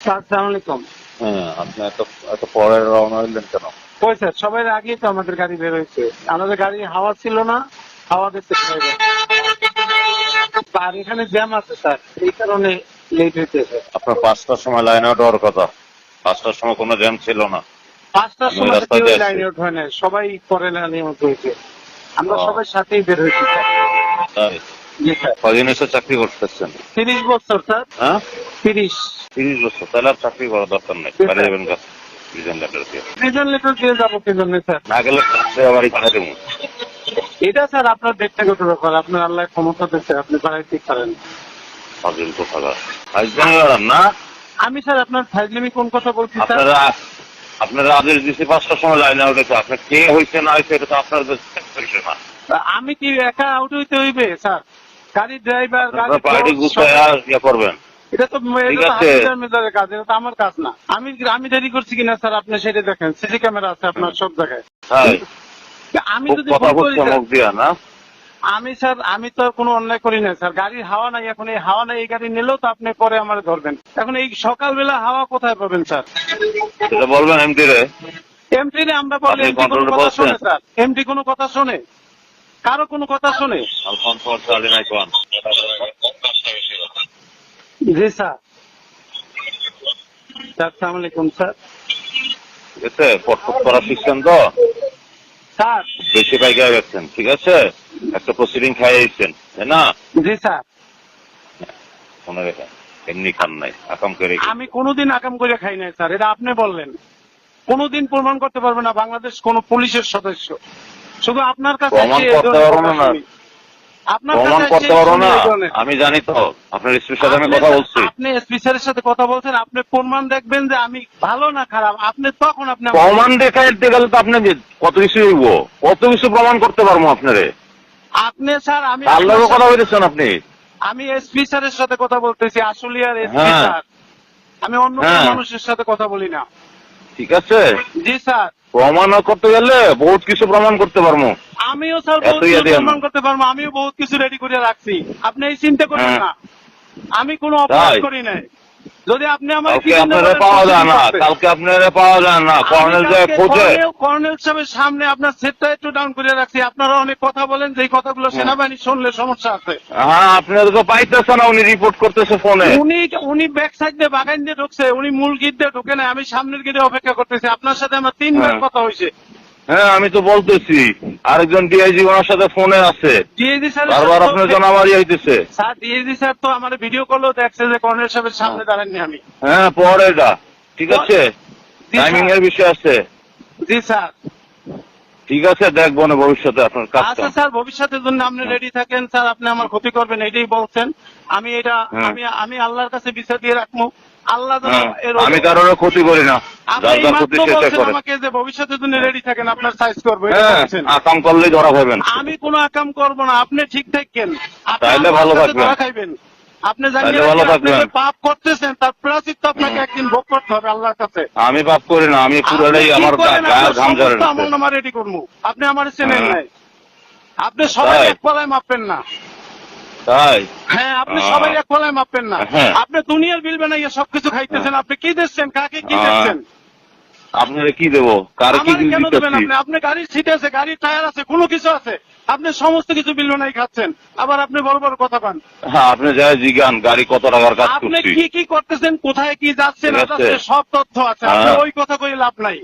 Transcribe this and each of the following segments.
Sir আসসালামু আলাইকুম। হ্যাঁ আপনি এত এত পরে রওনা হইলেন কেন? কই স্যার সবাই আগেই তো আমাদের গাড়ি বের হয়েছে। আমাদের গাড়ি হাওয়া ছিল না হাওয়া দিতে আর এখানে জ্যাম আছে স্যার এই কারণে লেট হইতেছে আপনার পাঁচটার সময় লাইন আউট হওয়ার কথা। পাঁচটার সময় কোনো জ্যাম ছিল না। পাঁচটার সময় কেউ লাইন আউট হয় না সবাই পরে লাইনে আউট হয়েছে। আমরা সবাই সাথেই বের হয়েছি। স্যার কদিন এসে চাকরি করতেছেন? তিরিশ বছর স্যার। হ্যাঁ? তিরিশ। তিরিশ বছর তাহলে আর চাকরি করার দরকার নেই। স্যার। যাবেন কাজ প্রিজন লেটার দিয়ে। প্রিজন লেটার দিয়ে যাব কি জন্য স্যার না গেলে আবার এখানে দেবো। এটা স্যার আপনার ব্যক্তিগত ব্যাপার। আপনার আল্লাহ ক্ষমতা দিচ্ছে আপনি বাড়াইতে পারেন। ফাজিল তো থাকা না? আমি স্যার আপনার ফাইজলিমি কোন কথা বলছি স্যার? আপনারা আপনারা আদেশ দিচ্ছি পাঁচটার সময় লাইন আউট হয়েছে আপনার কে হয়েছে না হয়েছে এটা তো আপনার বিষয় না। আমি কি একা আউট হইতে হইবে স্যার? ড্রাইভার গাড়ি পার্টি ইয়ে করবেন। এটা তো ঠিক এটা তো আছে। হাফিজার মেজারের কাজ এটা তো আমার কাজ না। আমি আমি দেরি করছি কিনা স্যার? আপনি সেটা দেখেন। সিসি ক্যামেরা আছে আপনার সব জায়গায়। আমি যদি স্যার তো কোনো অন্যায় করি না স্যার। গাড়ির হাওয়া নাই এখন এই হাওয়া নাই এই গাড়ি নিলেও তো আপনি পরে আমার ধরবেন। এখন এই সকালবেলা হাওয়া কোথায় পাবেন স্যার? বলবেন এমডি রে। এমটি রে আমরা বলি এমটি কোনো কথা? শোনে স্যার। এমটি কোনো কথা শোনে? কারও কোনো কথা শোনে? জি স্যার। স্যার সালাম আলাইকুম স্যার। ঠিক আছে করা শিখছেন তো? স্যার। বেশি পাইকা গেছেন ঠিক আছে? একটা প্রসিডিং খাইয়েছেন তাই না? জি স্যার। মনে রেখেন এমনি খান নাই আকাম করে আমি কোনোদিন আকাম করে খাই নাই স্যার এটা আপনি বললেন। কোনোদিন প্রমাণ করতে পারবে না বাংলাদেশ কোন পুলিশের সদস্য। শুধু আপনার কাছে প্রমাণ করতে পারব না। আপনার প্রমাণ করতে এসে না। আমি জানি তো আপনার স্ত্রীর সাথে আমি কথা বলছি। আপনি সাথে কথা বলছেন আপনি প্রমাণ দেখবেন যে আমি ভালো না খারাপ। আপনি তখন আপনি প্রমাণ দেখাইতে গেলে তো আপনি কত কিছু হইব। কত কিছু প্রমাণ করতে পারব আপনারে। আপনি স্যার আমি কথা আপনি। আমি এসপি স্যারের সাথে কথা বলতেছি আসলে আর এসপি হ্যাঁ। স্যার। আমি অন্য হ্যাঁ। মানুষের সাথে কথা বলি না। ঠিক আছে। জি স্যার। প্রমাণ করতে গেলে বহুত কিছু প্রমাণ করতে পারব আমিও স্যার বহুত কিছু প্রমাণ করতে পারব আমিও বহুত কিছু রেডি করে রাখছি। আপনি এই চিন্তা করবেন হ্যাঁ। না। আমি কোনো অপরাধ? করি নাই। যদি আপনি আমার কালকে আপনারা পাওয়া যায় না কালকে আপনারা পাওয়া যায় না কর্নেল যায় খোঁজে। কর্নেল সাহেবের সামনে আপনার সেটটা একটু ডাউন করে রাখছি। আপনারা অনেক কথা বলেন যে কথাগুলো সেনাবাহিনী শুনলে সমস্যা আছে। হ্যাঁ আপনারা তো পাইতেছে না উনি রিপোর্ট করতেছে ফোনে উনি উনি ব্যাক সাইড দিয়ে বাগান দিয়ে ঢুকছে উনি মূল গিট দিয়ে ঢুকে নাই আমি সামনের গিটে অপেক্ষা করতেছি। আপনার সাথে আমার তিনবার হ্যাঁ। কথা হয়েছে। হ্যাঁ আমি তো বলতেছি আরেকজন ডিআইজি ওনার সাথে ফোনে আছে। স্যার বারবার আপনার জানাবাড়ি হইতেছে। স্যার ডিএজি স্যার তো আমার ভিডিও কলেও দেখছে যে কর্নেল সাহেবের সামনে দাঁড়াননি আমি। হ্যাঁ পরে এটা। ঠিক আছে? টাইমিং এর বিষয় আছে। জি স্যার। ঠিক আছে দেখব না ভবিষ্যতে আপনার কাজটা। আচ্ছা স্যার ভবিষ্যতের জন্য আপনি রেডি থাকেন স্যার আপনি আমার ক্ষতি করবেন এটাই বলছেন। আমি এটা হ্যাঁ। আমি আমি আল্লাহর কাছে বিচার দিয়ে রাখব। আল্লাহ হ্যাঁ, আমি কারোর ক্ষতি করি না। আমাকে যে ভবিষ্যতের জন্য রেডি থাকেন আপনার সাইজ করব হ্যাঁ বলছেন। আকাম করলেই ধরা পাবেন আমি কোনো আকাম করব না আপনি ঠিক থাকেন। আমার ভালো থাকবেন। খাইবেন। আপনি জানেন পাপ করতেছেন তার আপনাকে একদিন ভোগ করতে হবে আল্লাহর কাছে। আমি পাপ করি না আমি পুরোটাই আমার ঘাম ঝরে রেডি করব। আপনি আমার চেনেন হ্যাঁ। নাই। আপনি সবাই? এক পলায় মাপবেন না। তাই? হ্যাঁ আপনি সবাই মাপবেন না। হ্যাঁ। আপনি দুনিয়ার বিল বানাইয়া সবকিছু খাইতেছেন আপনি কি দিচ্ছেন কাকে কি দিচ্ছেন আপনারা কি দেবো? কার কি কেন দেবেন আপনি? আপনি গাড়ির সিট আছে গাড়ির টায়ার আছে কোনো কিছু আছে। আপনি সমস্ত কিছু বিল বানাই খাচ্ছেন। আবার আপনি বড় বড় কথা পান হ্যাঁ আপনি যাই জিগান গাড়ি কত টাকার কাজ আপনি কি কি করতেছেন কোথায় কি। যাচ্ছেন, সব তথ্য আছে। আপনি হ্যাঁ। ওই কথা কই লাভ নাই।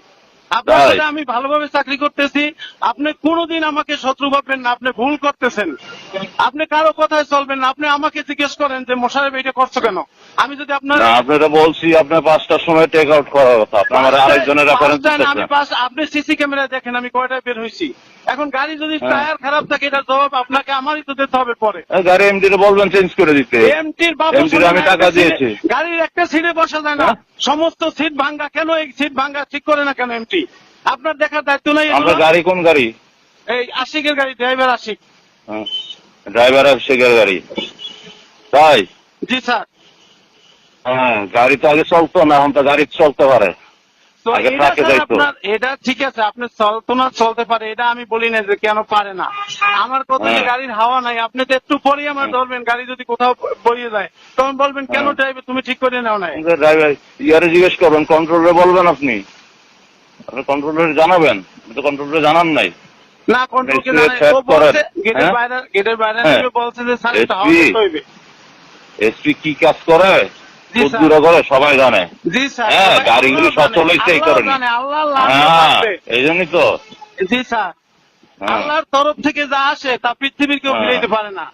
আপনার সাথে আমি ভালোভাবে চাকরি করতেছি। আপনি কোনোদিন আমাকে শত্রু ভাববেন না আপনি ভুল করতেছেন। আপনি কারও কথায় চলবেন না আপনি আমাকে জিজ্ঞেস করেন যে মোশারেফ এটা করছ কেন? আমি যদি আপনার আপনারা বলছি আপনার পাঁচটার সময় টেক আউট করার কথা। আপনি আরেকজনের আমি পাঁচ- আপনি সিসি ক্যামেরায় দেখেন আমি কয়টায় বের হয়েছি এখন গাড়ি যদি হ্যাঁ। টায়ার খারাপ থাকে এটার জবাব আপনাকে আমারই তো দিতে হবে পরে। এই গাড়ি এমডি বলবেন চেঞ্জ করে দিতে। এমটির বাবু আমি টাকা দিয়েছি। গাড়ির একটা সিটে বসা যায় না। হ্যাঁ? সমস্ত সিট ভাঙ্গা কেন? এই সিট ভাঙ্গা ঠিক করে না কেন এমটি আপনার দেখার দায়িত্ব নাই আমরা আপনার গাড়ি কোন গাড়ি? এই আশিকের গাড়ি ড্রাইভার আশিক। ড্রাইভার আশিকের গাড়ি। তাই? জি স্যার। হ্যাঁ গাড়ি তো আগে চলতো না এখন তো গাড়ি চলতে পারে। এটা ঠিক আছে আপনি চলতো চলতে পারে এটা আমি বলি না যে কেন পারে না আমার কথা হ্যাঁ। গাড়ির হাওয়া নাই আপনি তো একটু পরেই আমার ধরবেন গাড়ি যদি কোথাও বইয়ে যায় তখন বলবেন কেন হ্যাঁ। ড্রাইভার তুমি ঠিক করে নাও নাই ড্রাইভার ইয়ারে জিজ্ঞেস করবেন কন্ট্রোলারে বলবেন আপনি আপনি কন্ট্রোলারে জানাবেন তো কন্ট্রোলারে জানান নাই না কন্ট্রোল কে নিশ্চয়ই জানাই check ও বলছে করেন। গেটের হ্যাঁ? বাইরে গেটের বাইরে হ্যাঁ। বলছে যে স্যার এটা এসপি কি কাজ করে। দূরে করে সবাই জানে। হ্যাঁ, গাড়িগুলো আল্লাহ সচল এই কারণে। জানে আল্লাহ আল্লাহ হ্যাঁ এই জন্যই তো। জি স্যার। হ্যাঁ। আল্লাহর তরফ থেকে যা আসে তা পৃথিবীর কেউ হ্যাঁ। ফিরাইতে পারে না।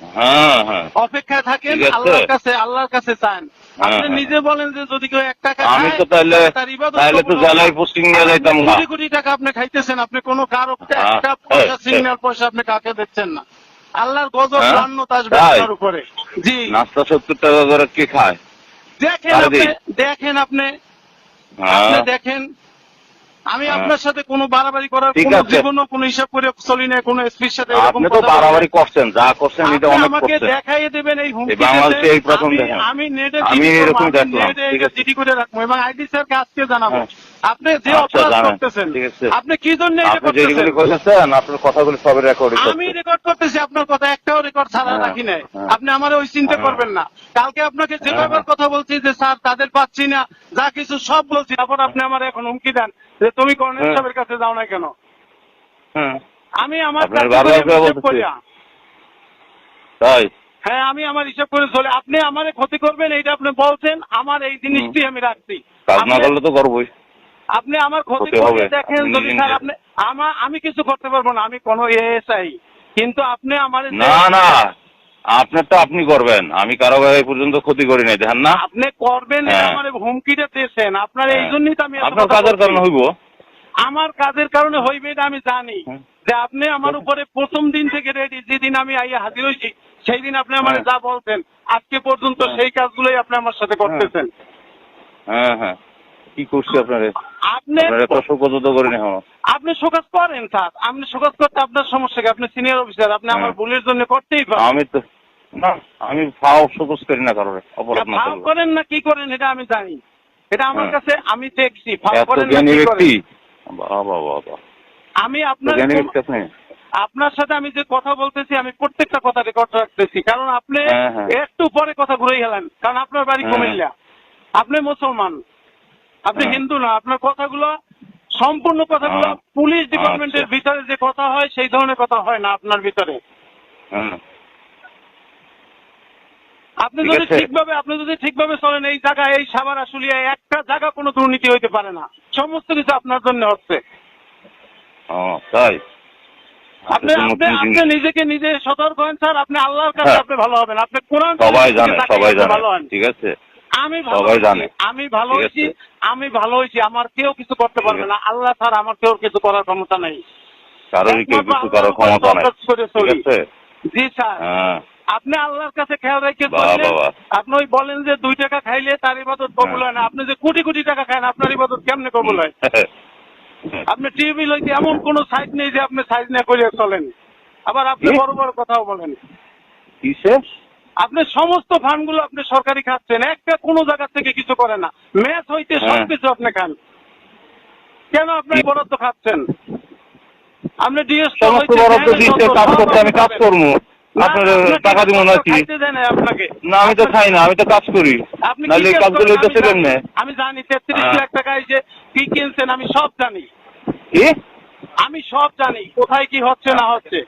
হ্যাঁ হ্যাঁ। অপেক্ষায় থাকেন আল্লাহর কাছে আল্লাহর কাছে চান। আপনি হ্যাঁ। নিজে বলেন যে যদি কেউ এক টাকা আমি তো তাহলে তাহলে তো জেলায় পোস্টিং নিয়ে যাইতাম না। কোটি কোটি টাকা আপনি খাইতেছেন আপনি কোনো কারও হ্যাঁ। একটা পয়সা হ্যাঁ। সিগন্যাল পয়সা আপনি কাকে দিচ্ছেন না। আল্লাহর গজব হ্যাঁ। আপনার উপরে। জি। নাস্তা সত্তর টাকা করে কে খায়? দেখেন আরে আপনি দিন। দেখেন আপনি হ্যাঁ আপনি দেখেন আমি হ্যাঁ। আপনার সাথে কোনো বাড়াবাড়ি করার ঠিক কোনো আছে। জীবনও কোনো হিসাব করে চলি না কোনো এসপির সাথে আপনি তো বাড়াবাড়ি করছেন যা করছেন এটা অনেক আমাকে দেখাইয়ে দেবেন এই হুমকি বাংলাদেশে এই প্রথম আমি- দেখেন। আমি নেটে আমি আমি দেখলাম, ঠিক আছে। জিডি করে রাখব এবং আইডি স্যারকে আজকে জানাব হ্যাঁ। আপনি যে আচ্ছা, অপরাধ করতেছেন আপনি কি জন্য এটা করতেছেন আপনার কথাগুলি সবের রেকর্ড আমি রেকর্ড করতেছি আপনার কথা একটাও রেকর্ড ছাড়া হ্যাঁ, রাখি নাই। আপনি আমার ওই চিন্তা। করবেন না কালকে আপনাকে যে হ্যাঁ। কথা বলছি যে স্যার তাদের পাচ্ছি না যা কিছু সব বলছি তারপর আপনি আমার এখন হুমকি দেন যে তুমি কর্নেল হ্যাঁ। সাহেবের কাছে যাও না কেন? হ্যাঁ। আমি আমার আপনার। তাই? হ্যাঁ আমি আমার হিসাব করে চলে আপনি আমারে ক্ষতি করবেন এইটা আপনি বলছেন আমার এই জিনিসটি আমি রাখছি। কাজ না করলে তো করবোই। আপনি আমার ক্ষতি করে দেখেন যদি স্যার আপনি আমার আমি কিছু করতে পারব না আমি কোনো এএসআই। কিন্তু আপনি আমার না না। আপনারটা আপনি করবেন। আমি কারও এই পর্যন্ত ক্ষতি করি নাই দেখেন না। আপনি করবেন হ্যাঁ। আমার হুমকিটা দিয়েছেন। আপনার এই। জন্যই তো আমি আপনার কাজের। কারণে হইব। আমার কাজের কারণে হইবে এটা আমি জানি। যে আপনি আমার উপরে প্রথম দিন থেকে রেডি যেদিন আমি আইয়া হাজির হয়েছি সেই দিন আপনি আমার হ্যাঁ। যা বলছেন আজকে পর্যন্ত হ্যাঁ। সেই কাজগুলোই আপনি আমার সাথে করতেছেন। হ্যাঁ হ্যাঁ। কি করছি আপনারে? আপনি না শোকাজ করেন স্যার। আপনি শোকাজ করতে আপনার সমস্যা কি? আপনি সিনিয়র অফিসার আপনি আমার হ্যাঁ। ভুলের জন্য করতেই পারেন। আমি তো আমি ফাও শোকস করি না কারোর অপরাধ না করেন না কি করেন এটা আমি জানি। এটা আমার হ্যাঁ। কাছে আমি দেখছি। ফাও করেন না কি করেন? আমি আপনার আপনার সাথে আমি যে কথা বলতেছি আমি প্রত্যেকটা কথা রেকর্ড রাখতেছি কারণ আপনি হ্যাঁ, হ্যাঁ। একটু পরে কথা ঘুরে গেলেন কারণ আপনার বাড়ি হ্যাঁ। কুমিল্লা আপনি মুসলমান আপনি। হিন্দু না আপনার কথাগুলো সম্পূর্ণ কথাগুলো। পুলিশ ডিপার্টমেন্টের আচ্ছা। ভিতরে যে কথা হয় সেই ধরনের কথা হয় না আপনার ভিতরে আপনি যদি। ঠিকভাবে আপনি যদি ঠিকভাবে চলেন এই জায়গায় এই সাবার আসলিয়া একটা জায়গা কোনো দুর্নীতি হইতে পারে না। সমস্ত কিছু আপনার জন্য হচ্ছে। তাই? আপনি আপনি আপনি নিজেকে নিজে সতর্ক হন স্যার। আপনি আল্লাহর কাছে হ্যাঁ। আপনি ভালো হবেন। আপনি কোরআন সবাই জানে সবাই জানে। ঠিক আছে? আমি ভালো সবাই জানে। আমি ভালো হয়েছি আমি ভালো হয়েছি আমার কেউ কিছু করতে পারবে না। আল্লাহ স্যার আমার কেউ কিছু করার ক্ষমতা নেই। কারোরই কেউ কিছু করার ক্ষমতা নাই। ঠিক আছে? জি স্যার। হ্যাঁ। আপনি আল্লাহর কাছে খেয়াল রেখে বাহ, চললে বাহ, বাহ। আপনি ওই বলেন যে দুই টাকা খাইলে তার ইবাদত কবুল হয় না। আপনি যে কোটি কোটি টাকা খান আপনার ইবাদত কেমনে কবুল হয়? আপনি টিভি লইতে এমন কোন সাইজ নেই যে আপনি সাইজ না করে চলেন? আবার আপনি বড় বড় কথাও বলেন। আপনি সমস্ত ফান্ডগুলো আপনি সরকারি খাচ্ছেন একটা কোনো জায়গা থেকে কিছু করে না। ম্যাচ হইতে হ্যাঁ। সবকিছু আপনি খান। কেন আপনি? বরাদ্দ খাচ্ছেন? আপনি ডিএস কাজ করতে আমি কাজ করব। আপনার টাকা দিব নাকি? না আপনাকে। না আমি তো খাই না আমি তো কাজ করি। নাহলে কাজগুলো হইতেছে আমি জানি। কেমনে? আমি জানি তেত্রিশ হ্যাঁ। লাখ টাকা যে কি কিনছেন আমি সব জানি। আমি সব জানি কোথায় কি হচ্ছে না হচ্ছে।